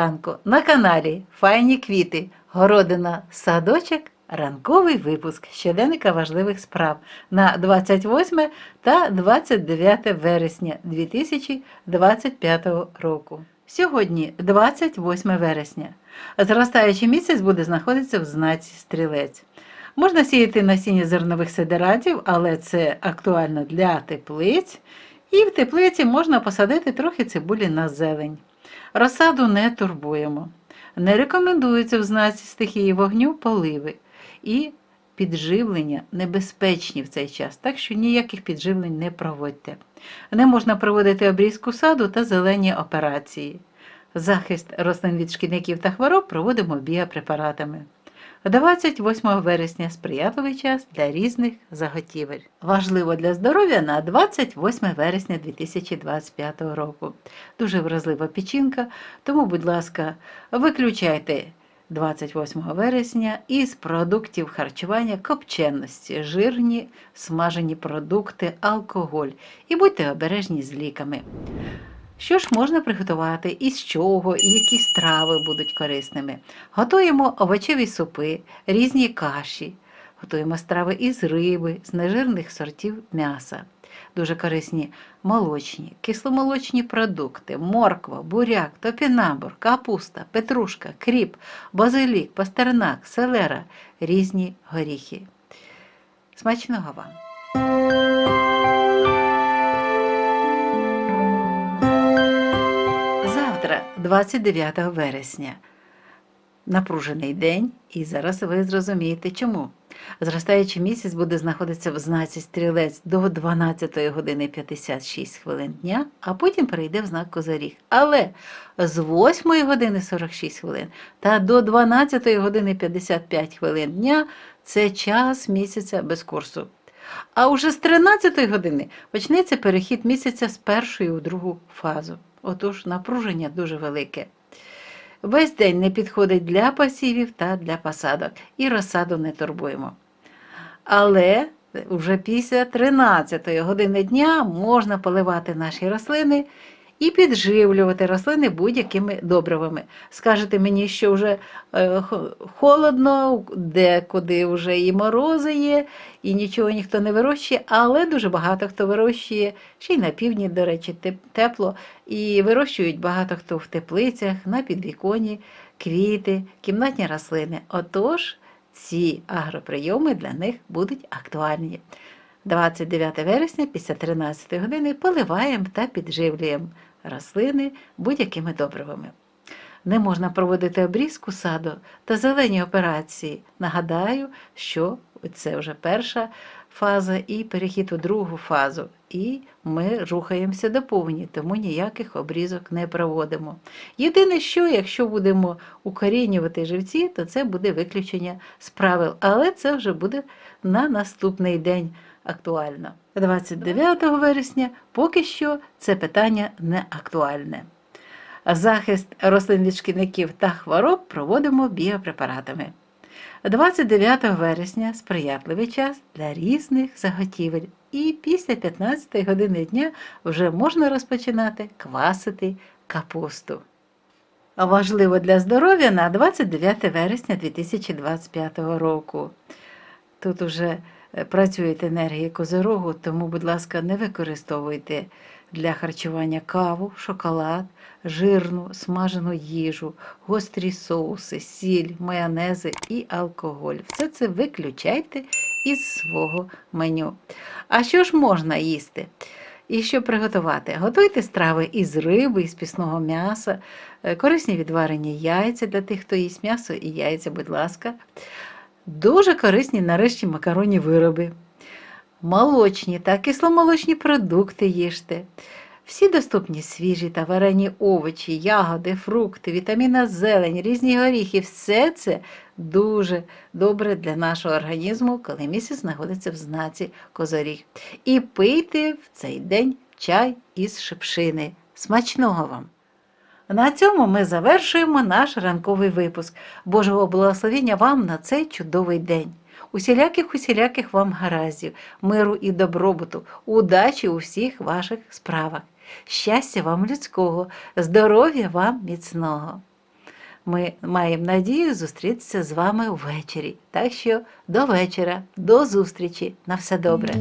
ранку на каналі Файні квіти, городина, садочок, ранковий випуск щоденника важливих справ на 28 та 29 вересня 2025 року. Сьогодні 28 вересня. Зростаючий місяць буде знаходитися в знаці стрілець. Можна сіяти насіння зернових сидератів, але це актуально для теплиць. І в теплиці можна посадити трохи цибулі на зелень. Розсаду не турбуємо. Не рекомендується в знаці стихії вогню поливи і підживлення небезпечні в цей час, так що ніяких підживлень не проводьте. Не можна проводити обрізку саду та зелені операції. Захист рослин від шкідників та хвороб проводимо біопрепаратами. 28 вересня сприятливий час для різних заготівель. Важливо для здоров'я на 28 вересня 2025 року. Дуже вразлива печінка, тому, будь ласка, виключайте 28 вересня із продуктів харчування копченості, жирні смажені продукти, алкоголь і будьте обережні з ліками. Що ж можна приготувати, і з чого, і які страви будуть корисними? Готуємо овочеві супи, різні каші, готуємо страви із риби, з нежирних сортів м'яса. Дуже корисні молочні, кисломолочні продукти, морква, буряк, топінамбур, капуста, петрушка, кріп, базилік, пастернак, селера, різні горіхи. Смачного вам! Завтра, 29 вересня, напружений день, і зараз ви зрозумієте чому. Зростаючий місяць буде знаходитися в знаці стрілець до 12 години 56 хвилин дня, а потім перейде в знак Козаріг. Але з 8 години 46 хвилин та до 12 години 55 хвилин дня це час місяця без курсу. А уже з 13 години почнеться перехід місяця з першої у другу фазу. Отож, напруження дуже велике. Весь день не підходить для пасівів та для посадок, і розсаду не турбуємо. Але вже після 13 години дня можна поливати наші рослини і підживлювати рослини будь-якими добривами. Скажете мені, що вже е, холодно, декуди вже і морози є, і нічого ніхто не вирощує, але дуже багато хто вирощує, ще й на півдні, до речі, тепло, і вирощують багато хто в теплицях, на підвіконні, квіти, кімнатні рослини. Отож, ці агроприйоми для них будуть актуальні. 29 вересня після 13 години поливаємо та підживлюємо рослини будь-якими добривами. Не можна проводити обрізку саду та зелені операції. Нагадаю, що це вже перша фаза і перехід у другу фазу. І ми рухаємося до повні, тому ніяких обрізок не проводимо. Єдине, що якщо будемо укорінювати живці, то це буде виключення з правил, але це вже буде на наступний день актуально. 29 вересня поки що це питання не актуальне. Захист рослин від шкідників та хвороб проводимо біопрепаратами. 29 вересня сприятливий час для різних заготівель, і після 15 години дня вже можна розпочинати квасити капусту. Важливо для здоров'я на 29 вересня 2025 року. Тут уже працюють енергії козирогу, тому, будь ласка, не використовуйте для харчування каву, шоколад, жирну, смажену їжу, гострі соуси, сіль, майонези і алкоголь. Все це виключайте із свого меню. А що ж можна їсти? І що приготувати? Готуйте страви із риби, із пісного м'яса, е, корисні відварені яйця для тих, хто їсть м'ясо і яйця, будь ласка. Дуже корисні нарешті макаронні вироби. Молочні та кисломолочні продукти їжте. Всі доступні свіжі та варені овочі, ягоди, фрукти, вітаміна зелень, різні горіхи все це дуже добре для нашого організму, коли місяць знаходиться в знаці козоріг. І пийте в цей день чай із шипшини. Смачного вам! На цьому ми завершуємо наш ранковий випуск. Божого благословення вам на цей чудовий день. Усіляких усіляких вам гараздів, миру і добробуту, удачі у всіх ваших справах. Щастя вам людського, здоров'я вам міцного. ми маємо надію зустрітися з вами ввечері. Так що до вечора, до зустрічі. На все добре.